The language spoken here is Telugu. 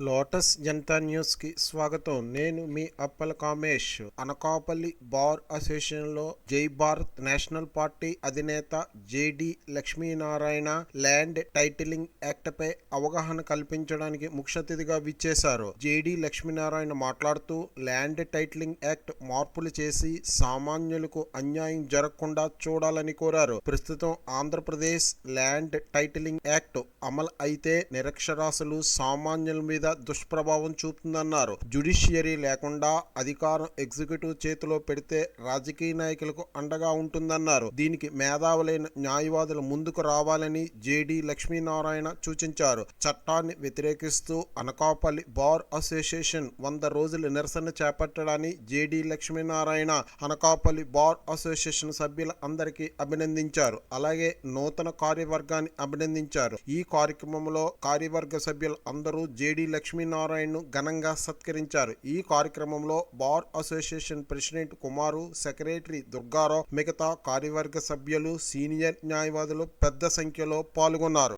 లోటస్ జనతా న్యూస్కి స్వాగతం. నేను మీ అప్పల కామేష్. అనకాపల్లి బార్ అసోసియేషన్లో జై భారత్ నేషనల్ పార్టీ అధినేత జేడి లక్ష్మీనారాయణ ల్యాండ్ టైటిలింగ్ యాక్ట్పై అవగాహన కల్పించడానికి ముఖ్య అతిథిగా విచ్చేశారు. జేడి లక్ష్మీనారాయణ మాట్లాడుతూ ల్యాండ్ టైటిలింగ్ యాక్ట్ మార్పులు చేసి సామాన్యులకు అన్యాయం జరగకుండా చూడాలని కోరారు. ప్రస్తుతం ఆంధ్రప్రదేశ్ ల్యాండ్ టైటిలింగ్ యాక్ట్ అమలు అయితే నిరక్షరాస్యులు సామాన్యుల మీద మీద దుష్ప్రభావం చూపుతుందన్నారు. జ్యుడిషియరీ లేకుండా అధికారం ఎగ్జిక్యూటివ్ చేతిలో పెడితే రాజకీయ నాయకులకు అండగా ఉంటుందన్నారు. దీనికి మేధావులైన న్యాయవాదులు ముందుకు రావాలని జేడి లక్ష్మీనారాయణ సూచించారు. చట్టాన్ని వ్యతిరేకిస్తూ అనకాపల్లి బార్ అసోసియేషన్ వంద రోజుల నిరసన చేపట్టడాన్ని JD Lakshminarayana Anakapalli bar association సభ్యుల అందరికీ అభినందించారు. అలాగే నూతన కార్యవర్గాన్ని అభినందించారు. ఈ కార్యక్రమంలో కార్యవర్గ సభ్యులు అందరూ జేడీ లక్ష్మీనారాయణను ఘనంగా సత్కరించారు. ఈ కార్యక్రమంలో bar association president Kumar secretary Durgarao మిగతా కార్యవర్గ సభ్యులు సీనియర్ న్యాయవాదులు పెద్ద సంఖ్యలో పాల్గొన్నారు.